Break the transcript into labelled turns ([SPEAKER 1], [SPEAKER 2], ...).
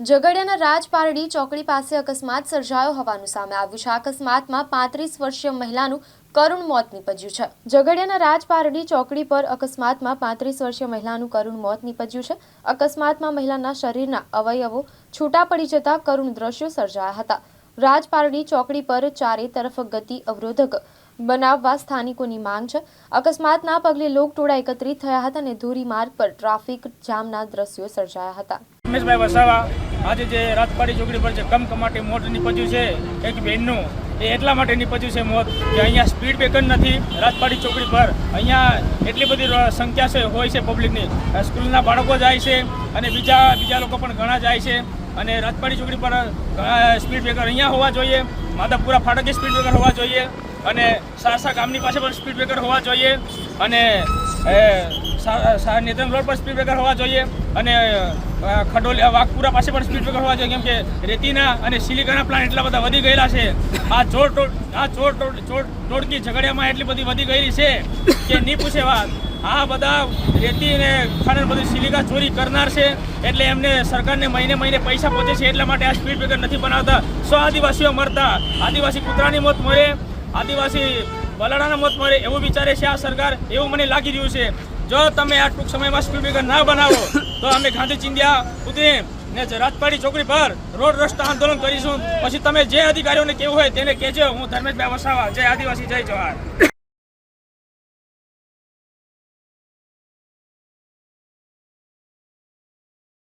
[SPEAKER 1] ઝઘડિયાના રાજપારડી ચોકડી પાસે અકસ્માત સર્જાયો હોવાનું સામે આવ્યું છે. અકસ્માતમાં પાંત્રીસ વર્ષીય મહિલાનું કરુણ મોત નીપજ્યું છે. ઝઘડિયાના રાજપારડી ચોકડી પર અકસ્માતમાં પાંત્રીસ વર્ષીય મહિલાનું કરુણ મોત નીપજ્યું છે. અકસ્માતમાં મહિલાના શરીરના અવયવો છૂટા પડી જતા કરુણ દ્રશ્યો સર્જાયા હતા. રાજપારડી ચોકડી પર ચારે તરફ ગતિ અવરોધક બનાવવા સ્થાનિકોની માંગ છે. અકસ્માતના પગલે લોકટોળા એકત્રિત થયા હતા અને ધોરીમાર્ગ પર ટ્રાફિક જામના દ્રશ્યો સર્જાયા હતા.
[SPEAKER 2] રમેશભાઈ વસાવા આજે જે રાજપાડી ચોકડી પર જે કમકમાટી મોત નીપજ્યું છે, એક બહેનનું, એ એટલા માટે નીપજ્યું છે મોત કે અહીંયા સ્પીડ બ્રેકર નથી, રાજપાડી ચોકડી પર. અહીંયા એટલી બધી સંખ્યા છે, હોય છે પબ્લિકની સ્કૂલના બાળકો જાય છે અને બીજા બીજા લોકો પણ ઘણા જાય છે. અને રાજપાડી ચોકડી પર સ્પીડ બ્રેકર અહીંયા હોવા જોઈએ. માધાપુરા ફાટકે સ્પીડ બ્રેકર હોવા જોઈએ. અને સારસા ગામની પાસે પણ સ્પીડ બ્રેકર હોવા જોઈએ. અને નેત્રંગ રોડ પર સ્પીડ બ્રેકર હોવા જોઈએ અને ખડોલી વાઘપુરા પાસે પણ સ્પીડ બ્રેકર હોવા જોઈએ, કેમ કે રેતીના અને સિલિકાના પ્લાન્ટ એટલા બધા વધી ગયેલા છે. આ ચોર આ ચોર ટોળ ચોર ટોળકી ઝઘડિયામાં એટલી બધી વધી ગયેલી છે કે નહીં પૂછે વાત. આ બધા રેતી અને ખાણ બધી સિલિકા ચોરી કરનાર છે, એટલે એમને સરકારને મહિને મહિને પૈસા પહોંચે છે, એટલા માટે આ સ્પીડ બ્રેકર નથી બનાવતા. સો આદિવાસીઓ મરતા. આદિવાસી કૂતરાની મોત મરે આદિવાસી બલાડાના મોત મરે એવું વિચારે છે આ સરકાર. એવું મને લાગી રહ્યું છે. જો તમે આ ટૂંક સમયમાં સ્પીડ બ્રેકર ના બનાવો, તો અમે ગાંધી ચિંધ્યા ઉતરી ને રાજપાડી ચોકડી પર રોડ રસ્તા આંદોલન કરીશું. પછી તમે જે અધિકારીઓને કેવું હોય તેને કહેજો. હું ધર્મેશભાઈ વસાવા. જય આદિવાસી, જય જવાહર.